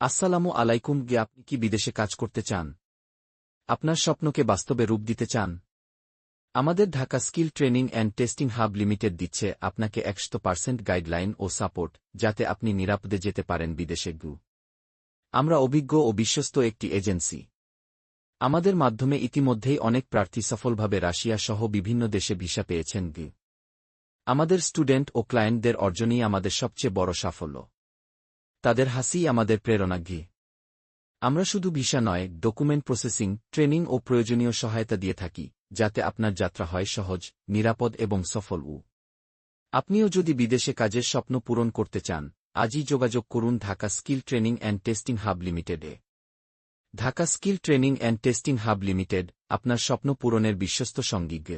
আসসালামু আলাইকুম, গে, আপনি কি বিদেশে কাজ করতে চান? আপনার স্বপ্নকে বাস্তবে রূপ দিতে চান? আমাদের Dhaka skill training and testing hub limited দিচ্ছে আপনাকে একশো পার্সেন্ট গাইডলাইন ও সাপোর্ট, যাতে আপনি নিরাপদে যেতে পারেন বিদেশে, গু। আমরা অভিজ্ঞ ও বিশ্বস্ত একটি এজেন্সি। আমাদের মাধ্যমে ইতিমধ্যেই অনেক প্রার্থী সফলভাবে রাশিয়া সহ বিভিন্ন দেশে ভিসা পেয়েছেন, গি। আমাদের স্টুডেন্ট ও ক্লায়েন্টদের অর্জনই আমাদের সবচেয়ে বড় সাফল্য। তাদের হাসি আমাদের প্রেরণা ঘি আমরা শুধু ভিসা নয়, ডকুমেন্ট প্রসেসিং, ট্রেনিং ও প্রয়োজনীয় সহায়তা দিয়ে থাকি, যাতে আপনার যাত্রা হয় সহজ, নিরাপদ এবং সফল উ আপনিও যদি বিদেশে কাজের স্বপ্ন পূরণ করতে চান, আজই যোগাযোগ করুন Dhaka skill training and testing hub লিমিটেডে Dhaka skill training and testing hub limited, আপনার স্বপ্ন পূরণের বিশ্বস্ত সঙ্গীজ্ঞ